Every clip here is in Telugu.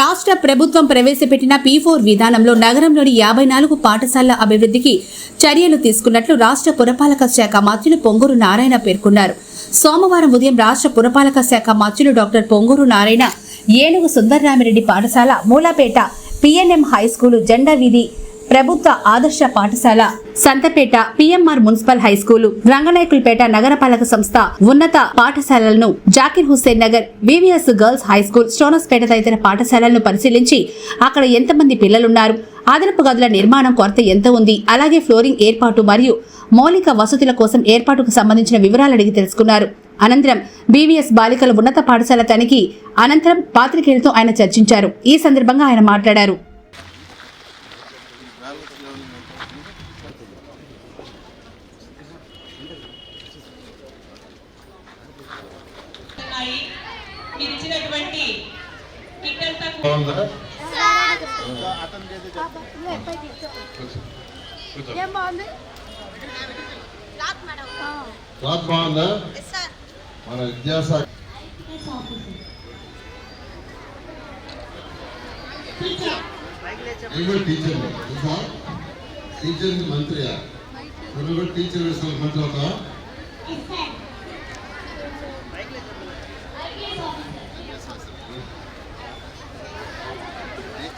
రాష్ట్ర ప్రభుత్వం ప్రవేశపెట్టిన పీ ఫోర్ విధానంలో నగరంలోని యాభై నాలుగు పాఠశాలల అభివృద్ధికి చర్యలు తీసుకున్నట్లు రాష్ట్ర పురపాలక శాఖ మంత్రులు పొంగూరు నారాయణ పేర్కొన్నారు. సోమవారం ఉదయం రాష్ట్ర పురపాలక శాఖ మంత్రులు డాక్టర్ పొంగూరు నారాయణ ఏనుగు సుందర్రామిరెడ్డి పాఠశాల మూలాపేట పిఎన్ఎం హై స్కూలు జెండా వీధి ప్రభుత్వ ఆదర్శ పాఠశాల Santhapeta PMR municipal high school Ranganayakulapeta నగరపాలక సంస్థ ఉన్నత పాఠశాలలను Zakir Hussain Nagar VVS girls high school Stonehousepet తదితర పాఠశాలలను పరిశీలించి అక్కడ ఎంతమంది పిల్లలున్నారు అదనపు గదుల నిర్మాణం కొరత ఎంత ఉంది అలాగే ఫ్లోరింగ్ ఏర్పాటు మరియు మౌలిక వసతుల కోసం ఏర్పాటుకు సంబంధించిన వివరాలు అడిగి తెలుసుకున్నారు. అనంతరం బీవీఎస్ బాలికల ఉన్నత పాఠశాల తనిఖీ అనంతరం పాత్రికేయులతో ఆయన చర్చించారు. ఈ సందర్భంగా ఆయన మాట్లాడారు. ఉన్నాయి. మీరు ఇచ్చినటువంటి కిట్ అంతా క్లాత్ బాగుందా? మన విద్యాశాఖ టీచర్. టీచర్ మంత్రియా? నువ్వు కూడా టీచర్ వేసిన మంత్రి అవుతా టీచర్ ఏ పైకి లేదు కానీ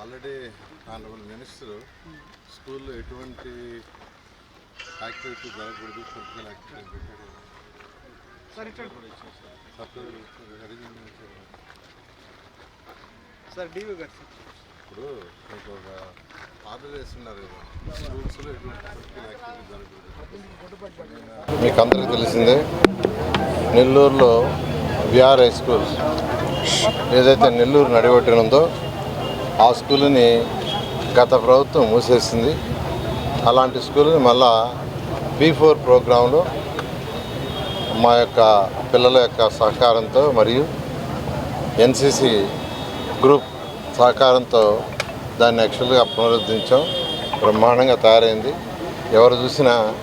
ఆల్రెడీ ఆనరబుల్ మినిస్టర్ స్కూల్లో ఎటువంటి యాక్టివిటీ జరగకూడదు physical activity sir DV garu sir. ఇప్పుడు మీకు ఒక ఆర్డర్ వేస్తున్నారు స్కూల్స్లో ఎటువంటి ఫిజికల్ యాక్టివిటీ జరగకూడదు. మీకు అందరికీ తెలిసిందే నెల్లూరులో విఆర్ హై స్కూల్ ఏదైతే నెల్లూరు నడిగొట్టినుందో ఆ స్కూల్ని గత ప్రభుత్వం మూసేసింది. అలాంటి స్కూల్ని మళ్ళా బీ ఫోర్ ప్రోగ్రాంలో మా యొక్క పిల్లల యొక్క సహకారంతో మరియు ఎన్సిసి గ్రూప్ సహకారంతో దాన్ని యాక్చువల్గా పునరుద్ధరించాం. బ్రహ్మాండంగా తయారైంది. ఎవరు చూసినా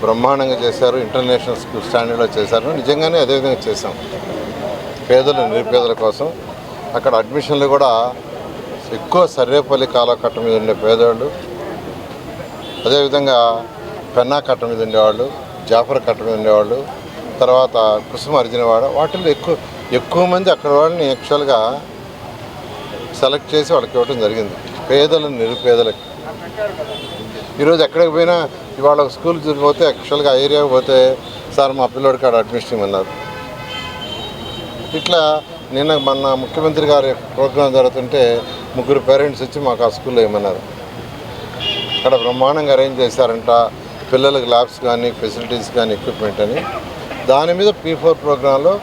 బ్రహ్మాండంగా చేశారు. ఇంటర్నేషనల్ స్కూల్ స్టాండర్డ్లో చేశారు. నిజంగానే అదేవిధంగా చేశాం. పేదలు నిరుపేదల కోసం. అక్కడ అడ్మిషన్లు కూడా ఎక్కువ సర్రేపల్లి కాలకట్ట మీద ఉండే పేదవాళ్ళు అదేవిధంగా పెన్నా కట్ట మీద ఉండేవాళ్ళు జాఫర్ కట్ట మీద ఉండేవాళ్ళు తర్వాత కుసుమ అర్జునవాడ వాటిల్లో ఎక్కువ ఎక్కువ మంది అక్కడ వాళ్ళని యాక్చువల్గా సెలెక్ట్ చేసి వాళ్ళకి ఇవ్వడం జరిగింది. పేదలు నిరుపేదలకి. ఈరోజు ఎక్కడికి పోయినా ఇవాళ ఒక స్కూల్ పోతే యాక్చువల్గా ఆ ఏరియాకి పోతే సార్ మా పిల్లోడికి కాడ అడ్మిషన్ ఇవ్వమన్నారు. ఇట్లా నిన్న మన ముఖ్యమంత్రి గారి ప్రోగ్రాం జరుగుతుంటే ముగ్గురు పేరెంట్స్ వచ్చి మాకు ఆ స్కూల్లో ఏమన్నారు. అక్కడ బ్రహ్మాండంగా అరేంజ్ చేశారంట పిల్లలకు ల్యాబ్స్ కానీ ఫెసిలిటీస్ కానీ ఎక్విప్మెంట్ అని. దాని మీద పీ ఫోర్ ప్రోగ్రాంలో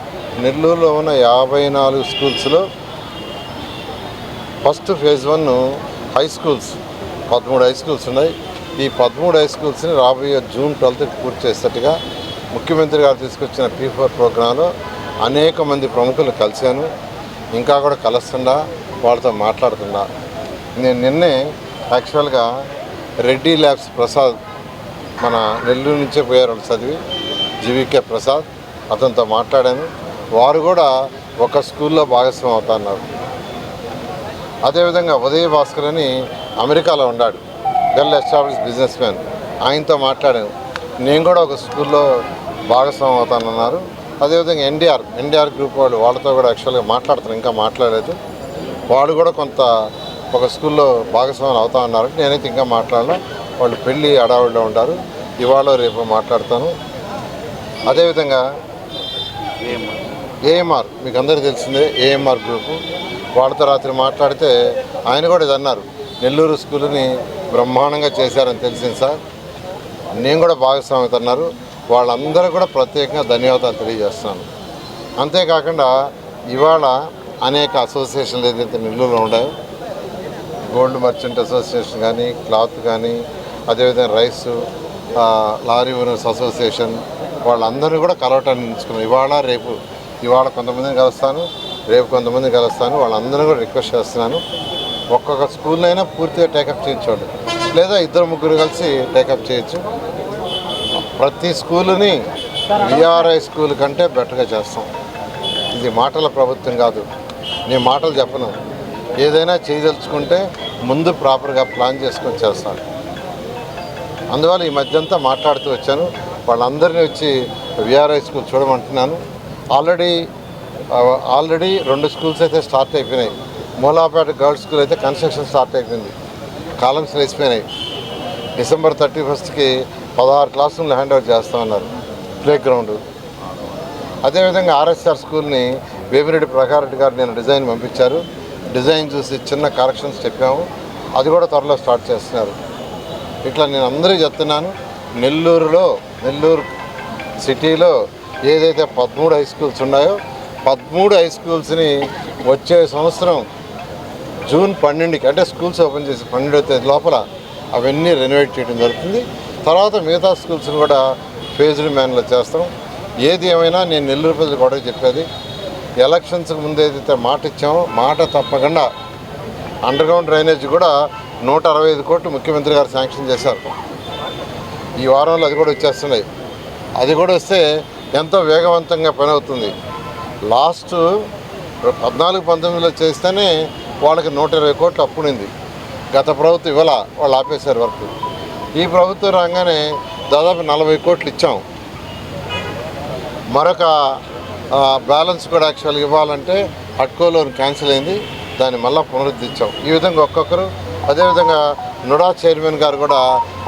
నెల్లూరులో ఉన్న యాభై నాలుగు స్కూల్స్లో first phase one high schools పదమూడు హై స్కూల్స్ ఉన్నాయి. ఈ పదమూడు హై స్కూల్స్ని రాబోయే జూన్ ట్వెల్త్కి పూర్తి చేసేట్టుగా ముఖ్యమంత్రి గారు తీసుకొచ్చిన పీ ఫోర్ ప్రోగ్రాంలో అనేక మంది ప్రముఖులు కలిశాను. ఇంకా కూడా కలుస్తుండా వాళ్ళతో మాట్లాడుతున్నా నేను నిన్నే యాక్చువల్గా రెడ్డి ల్యాబ్స్ ప్రసాద్ మన నెల్లూరు నుంచే పోయారు చదివి జీవికే ప్రసాద్ అతనితో మాట్లాడాను. వారు కూడా ఒక స్కూల్లో భాగస్వామి అవుతున్నారు. అదేవిధంగా ఉదయ భాస్కర్ అని అమెరికాలో ఉన్నాడు. వెల్ ఎస్టాబ్లిష్ బిజినెస్ మ్యాన్ ఆయనతో మాట్లాడాను. నేను కూడా ఒక స్కూల్లో భాగస్వామి అవుతానన్నారు. అదేవిధంగా ఎన్డీఆర్ ఎన్డీఆర్ గ్రూప్ వాళ్ళు వాళ్ళతో కూడా యాక్చువల్గా మాట్లాడుతున్నారు ఇంకా మాట్లాడలేదు. వాళ్ళు కూడా కొంత ఒక స్కూల్లో భాగస్వాములు అవుతా ఉన్నారు. నేనైతే ఇంకా మాట్లాడను వాళ్ళు పెళ్ళి అడావిడిలో ఉంటారు ఇవాళ రేపు మాట్లాడతాను. అదేవిధంగా ఏఎంఆర్ మీకు అందరికీ తెలిసిందే ఏఎంఆర్ గ్రూపు. వాళ్ళతో రాత్రి మాట్లాడితే ఆయన కూడా ఇది అన్నారు. నెల్లూరు స్కూల్ని బ్రహ్మాండంగా చేశారని తెలిసింది సార్. నేను కూడా భాగస్వామ్యత అన్నారు వాళ్ళందరూ కూడా ప్రత్యేకంగా ధన్యవాదాలు తెలియజేస్తున్నాను. అంతేకాకుండా ఇవాళ అనేక అసోసియేషన్లు ఏదైతే నెల్లూరులో ఉన్నాయో గోల్డ్ మర్చెంట్ అసోసియేషన్ కానీ క్లాత్ కానీ అదేవిధంగా రైస్ లారీ ఓనర్స్ అసోసియేషన్ వాళ్ళందరినీ కూడా కలవటాన్ని ఎంచుకున్నాను ఇవాళ రేపు ఇవాళ కొంతమందిని కలుస్తాను రేపు కొంతమందిని కలుస్తాను వాళ్ళందరినీ కూడా రిక్వెస్ట్ చేస్తున్నాను. ఒక్కొక్క స్కూల్లో అయినా పూర్తిగా టేకప్ చేయించండి. లేదా ఇద్దరు ముగ్గురు కలిసి టేకప్ చేయొచ్చు. ప్రతి స్కూలుని విఆర్ఐ స్కూల్ కంటే బెటర్గా చేస్తాం. ఇది మాటల ప్రభుత్వం కాదు. నేను మాటలు చెప్పను. ఏదైనా చేయదలుచుకుంటే ముందు ప్రాపర్గా ప్లాన్ చేసుకొని చేస్తాను. అందువల్ల ఈ మధ్యంతా మాట్లాడుతూ వచ్చాను. వాళ్ళందరినీ వచ్చి విఆర్ఐ స్కూల్ చూడమంటున్నాను. ఆల్రెడీ ఆల్రెడీ రెండు స్కూల్స్ అయితే స్టార్ట్ అయిపోయినాయి. మూలాపేట గర్ల్స్ స్కూల్ అయితే కన్స్ట్రక్షన్ స్టార్ట్ అయిపోయింది. కాలమ్స్ వేసిపోయినాయి డిసెంబర్ థర్టీ ఫస్ట్కి పదహారు క్లాస్ రూమ్లు హ్యాండ్ ఓవర్ చేస్తామన్నారు ప్లే గ్రౌండ్ అదేవిధంగా ఆర్ఎస్ఆర్ స్కూల్ని వేమిరెడ్డి ప్రకారెడ్డి గారు నేను డిజైన్ పంపించారు. డిజైన్ చూసి చిన్న కరెక్షన్స్ చెప్పాము. అది కూడా త్వరలో స్టార్ట్ చేస్తున్నారు. ఇట్లా నేను అందరికీ చెప్తున్నాను నెల్లూరులో నెల్లూరు సిటీలో ఏదైతే పదమూడు హై స్కూల్స్ ఉన్నాయో పదమూడు హై స్కూల్స్ని వచ్చే సంవత్సరం జూన్ పన్నెండుకి అంటే స్కూల్స్ ఓపెన్ చేసి పన్నెండవ తేదీ లోపల అవన్నీ రెనోవేట్ చేయడం జరుగుతుంది. తర్వాత మిగతా స్కూల్స్ని కూడా ఫేజ్డ్ మ్యాన్లో చేస్తాం. ఏది ఏమైనా నేను నెల్లూరు ప్రజలు కూడా చెప్పేది ఎలక్షన్స్కి ముందు ఏదైతే మాట ఇచ్చామో మాట తప్పకుండా అండర్గ్రౌండ్ డ్రైనేజ్ కూడా నూట అరవై ఐదు కోట్లు ముఖ్యమంత్రి గారు శాంక్షన్ చేశారు. ఈ వారంలో అది కూడా వచ్చేస్తున్నాయి. అది కూడా వస్తే ఎంతో వేగవంతంగా పని అవుతుంది. లాస్ట్ పద్నాలుగు పంతొమ్మిదిలో చేస్తేనే వాళ్ళకి నూట ఇరవై కోట్లు అప్పుడింది గత ప్రభుత్వం ఇవాళ వాళ్ళు ఆపేశారు వర్క్. ఈ ప్రభుత్వం రాగానే దాదాపు నలభై కోట్లు ఇచ్చాం. మరొక బ్యాలెన్స్ కూడా యాక్చువల్గా ఇవ్వాలంటే అట్కో లోన్ క్యాన్సిల్ అయింది. దాన్ని మళ్ళీ పునరుద్ధరించాం. ఈ విధంగా ఒక్కొక్కరు అదేవిధంగా నుడా చైర్మన్ గారు కూడా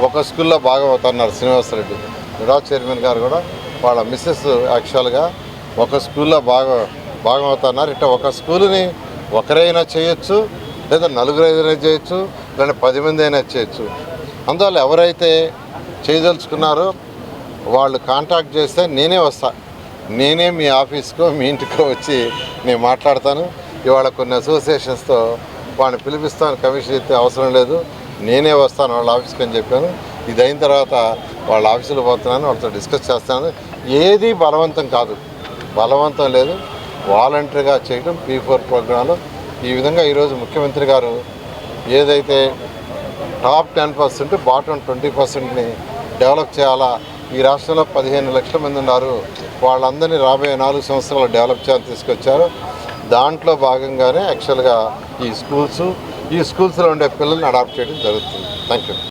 ఒక స్కూల్లో బాగా అవుతున్నారు శ్రీనివాసరెడ్డి. నుడా చైర్మన్ గారు కూడా వాళ్ళ మిస్సెస్ యాక్చువల్గా ఒక స్కూల్లో బాగా భాగం అవుతున్నారు ఇట్లా ఒక స్కూల్ని ఒకరైనా చేయొచ్చు లేదా నలుగురు అయినా చేయొచ్చు లేదా పది మంది అయినా చేయొచ్చు. అందువల్ల ఎవరైతే చేయదలుచుకున్నారో వాళ్ళు కాంటాక్ట్ చేస్తే నేనే వస్తా. నేనే మీ ఆఫీస్కో మీ ఇంటికో వచ్చి నేను మాట్లాడతాను. ఇవాళ కొన్ని అసోసియేషన్స్తో వాళ్ళని పిలిపిస్తాను. కమిషన్ అయితే అవసరం లేదు. నేనే వస్తాను వాళ్ళ ఆఫీస్కి అని చెప్పాను. ఇది అయిన తర్వాత వాళ్ళ ఆఫీసులో పోతున్నాను. వాళ్ళతో డిస్కస్ చేస్తాను. ఏది బలవంతం కాదు. బలవంతం లేదు. వాలంటరీగా చేయడం పీ ఫోర్ ప్రోగ్రాంలో ఈ విధంగా ఈరోజు ముఖ్యమంత్రి గారు ఏదైతే top ten percent bottom twenty పర్సెంట్ని develop చేయాలా? ఈ రాష్ట్రంలో పదిహేను లక్షల మంది ఉన్నారు. వాళ్ళందరినీ రాబోయే నాలుగు సంవత్సరాలు డెవలప్ చేయాలని తీసుకొచ్చారు. దాంట్లో భాగంగానే యాక్చువల్గా ఈ స్కూల్స్ ఈ స్కూల్స్లో ఉండే పిల్లల్ని అడాప్ట్ చేయడం జరుగుతుంది. Thank you